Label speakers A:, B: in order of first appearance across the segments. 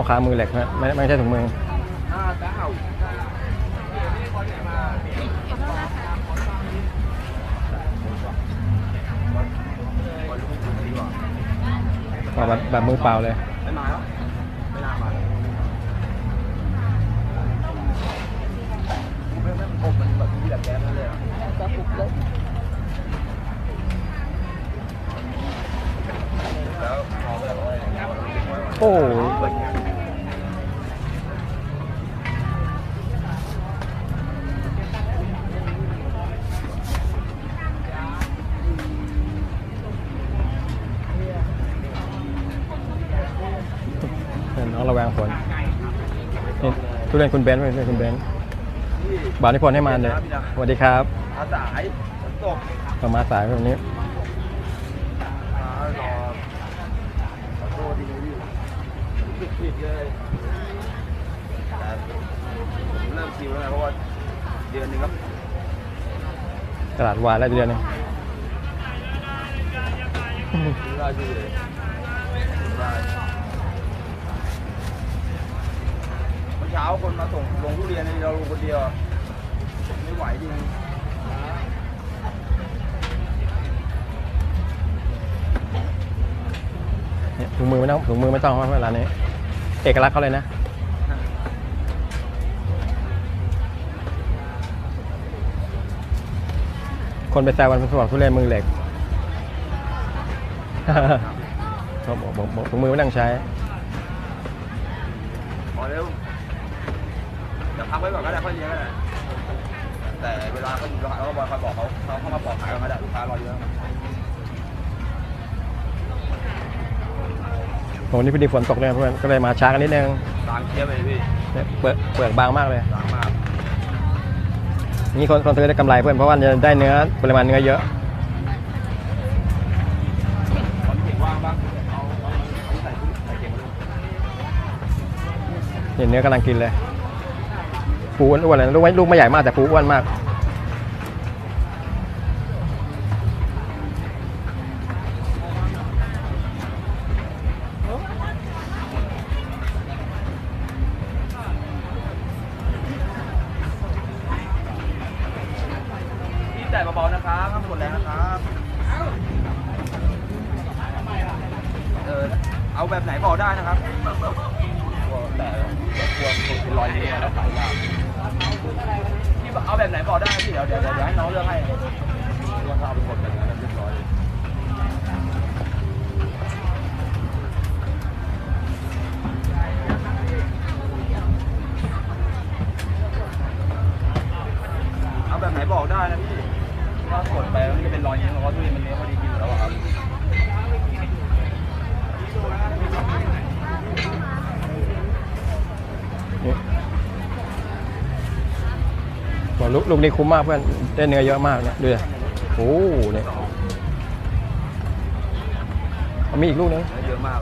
A: เอาขามือเหล็กนะไม่ไม่ใช่ถุงมือแบบแบบมือเปล่าเลย
B: ไม่มาแล้วไม่น่ามาเลยไม่ไม่อบมันแบบมีแบบแก๊สนั่นเลยอะ
C: จะปุกเลย
B: แล้วพอแบบว่า
A: โอ้ยเห็ นน้องระแวงฝนนี่ทุเรียนคุณเบนซ์ทุเรียนคุณเบนซ์บาทนิพนธ์ให้มาเลยสวัสดีครับ
B: อาสายฝนตก
A: เรามาสายแบบนี้
B: มารอขอโทษทีนี้ผิดผิดเลยแต่ผมเริ่มคิวแล้วไงเพราะว่าเดือนหนึงครับ
A: ตลาดวายแล้วเดือนหนึง
B: ซื้อได้ชื่อเลยซื้อได้ เมื่อเช้าคนมาส่งลงทุเรียนในเราลงคนเดียวอะไม่ไหวจริง
A: เนี่ยถุงมือไม่ต้องถุงมือไม่ต้องเพราะเวลานี้ เอกลักษณ์เขาเลยนะคนไปแซวกันเป็นบอกทุเรียนมือเหล็กเขาบอกบอกบอกถุงมือไม่ต้องใช้
B: พอเร็ว จะพักไว้ก่อนก็ได้ค่อยเลี้ยงก็ได้แต่เวลาเขาอยู่ร้านเขาก็บอยคอยบอกเขาเขาเข้ามาบอกขายกันก็ได้ลูกค้ารอเยอะ
A: วันนี้พอดีฝนตกเลยเพื่อนก็เลยมาช้ากันนิดนึง
B: ตามเทียบเลยพี่
A: เนี่ยเปลือกเปลือกบางมากเลย
B: ตามมาก
A: นี่คนคนซื้อได้กำไรเพื่อนเพราะว่าจะได้เนื้อปริมาณเนื้อเยอะ
B: ตอนนี้เก่งว่างบ้างเอาเอาเอาใส่ชุดใส่เก่งมาเลย
A: นี่เนื้อกำลังกินเลย ปูอ้วนๆเลยลูกไม่ลูกไม่ใหญ่มากแต่ปูอ้วนมาก
B: พี่แต่เบาๆนะครับห้ามกดแรงนะครับเออเอาแบบไหนบอกได้นะครับ แต่กลัวเป็นรอยนี้แล้วขายยากพี่เอาแบบไหนบอกได้พี่เดี๋ยวเดี๋ยวเดี๋ยวให้น้องเลือกให้ถ้าเอาไปกดแบบนั้นเรียบร้อยเอาแบบไหนบอกได้นะพี่ถ้ากดไปมันจะเป็นรอยยิ้มเพราะว่าทุเรียนมันเนื้พอดีกินอยู่แล้วอะครับ
A: นี่บอก ลูกลูกนี้คุ้มมากเพื่อนได้เนื้อเยอะมากเนี่ยดูดิโอ้โหเนี่ยเอามีอีกลูกนึง
B: เนื้อเยอะมาก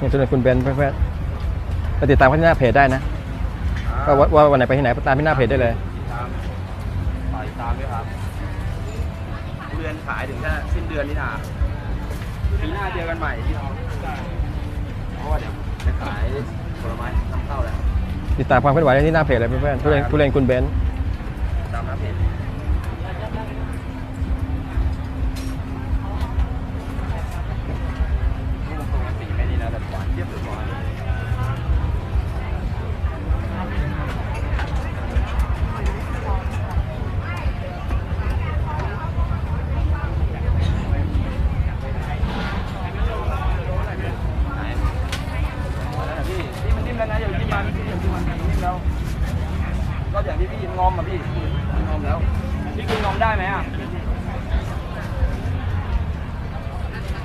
A: นี่ตัวนี้คุณเบนเพื่อนๆไปติดตามเขาที่หน้าเพจได้นะก็ว่าว่าวันไหนไปที่ไหนตามที่หน้าเพจได้เลย
B: ตามฝากติดตามด้วยครับทุเรียนขายถึงแค่สิ้นเดือนนี่นา ปีหน้าเจอกันใหม่พี่น้องเพราะว่าเดี๋ยวจะขายผลไม้น้ำเข้าแล้ว
A: ติดตามความเคลื่อนไหวได้ที่หน้าเพจเลยเพื่อนๆทุเรียนทุเรียนคุณเบน
B: ตามหน้าเพจลูกตรงนี้สีไม่ดีนะแต่หวานเทียบหรือหวาน ไหนเอาแล้วนะพี่พี่มันนิ่มแล้วนะอย่ากินมันพี่อย่ากินมันมันนิ่มแล้ว ก็อย่างที่พี่งอมอะพี่ งอมแล้ว พี่กินงอมได้ไหมอะ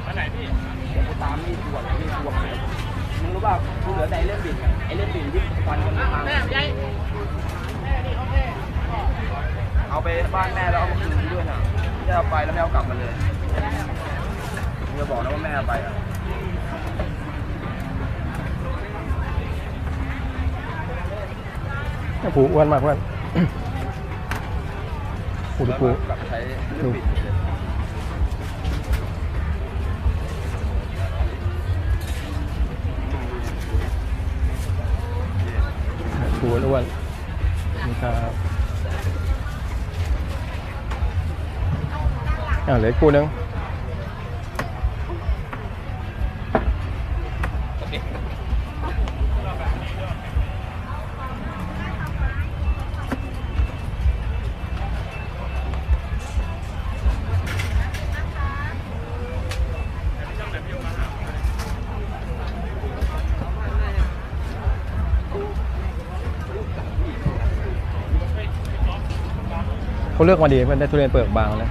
B: อันไหนพี่เดี๋ยวกูตามมีดตรวจมีดตรวจมึงรู้ป่ะกูเหลือแต่ไอ้เล่มบิดไอ้เล่มบิดที่ฟันกันทางเอาไปบ้านแม่แล้วเอามาคืนด้วยนะจะเอาไปแล้วไม่เอากลับมาเลยมึงจะบอกนะว่าแม่เอาไปอะ
A: ผูอ้วนมากเพื่อน ปูดู
B: แล้ว
A: ปู
B: ก็แบบใช้ลูกบิดเลย
A: ปูอ้วนนี่ครับอ่าเหลืออีกปูนึง
B: เขา
A: เลือกมาดีเพื่อนได้ทุเรียนเปลือกบางแล้ว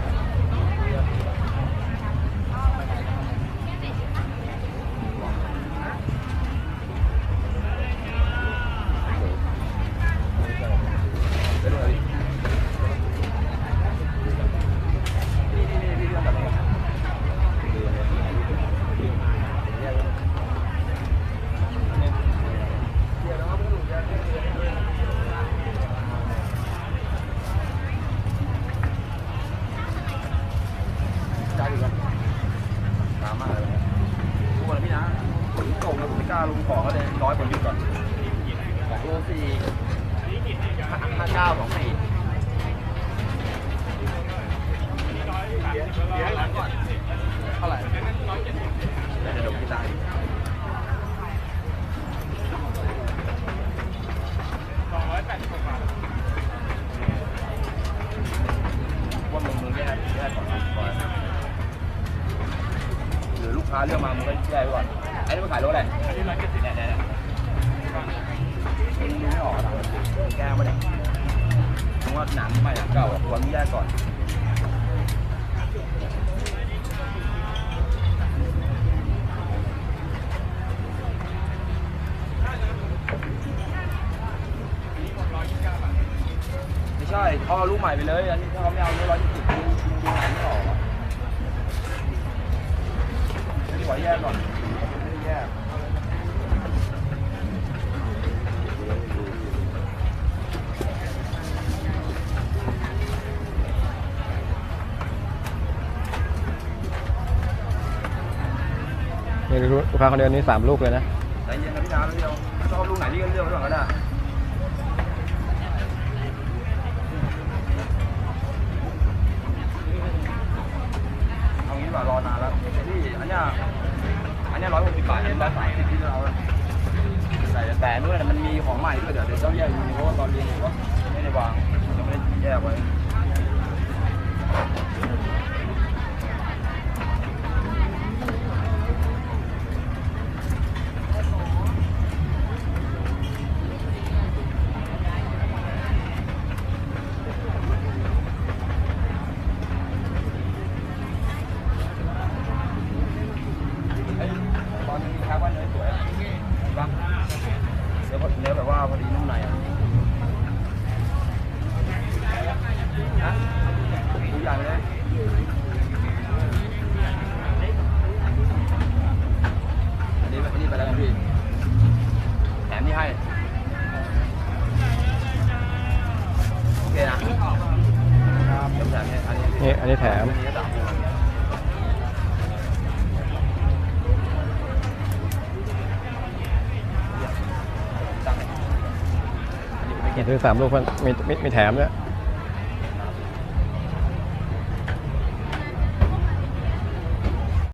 B: ค้าเลือกมามึงก็แยกไว้ก่อนไอ้นี่มันขายรถอะไรเนี่ยเนี่ยเนี่ยมึงไม่ออกอะแก้มาเนี่ยเพราะว่าหนังใหม่หนังเก่าควรแยกก่อนไม่ใช่เขาเอาลูกใหม่ไปเลย อันนี้ถ้าเขาไม่เอาร้อย นี่
A: ลูกค้าคนเดียวนี้สามลูกเลยนะ
B: ใจเย็นนะพี่น้ำพี่เราชอบลูกไหนนี่ก็เลือกไว้ก่อนก็ได้ แต่นู้นมันมีของใหม่ด้วยเดี๋ยวเดี๋ยวต้าแยกดูเพราะว่าตอนเรีย ฮะดูอย่างเลยอันนี้อันนี้ไปแล้วพี่แถมนี่ให้ โอเคนะเดี๋ยวแถมเนี่ยอันนี้
A: นี่อันนี้แถม
B: อันนี้ก็สามพวงตั้งเลยอันนี้เป็น
A: นี่ซื้อสามลูกเพื่อนมีมีมีแถมด้วย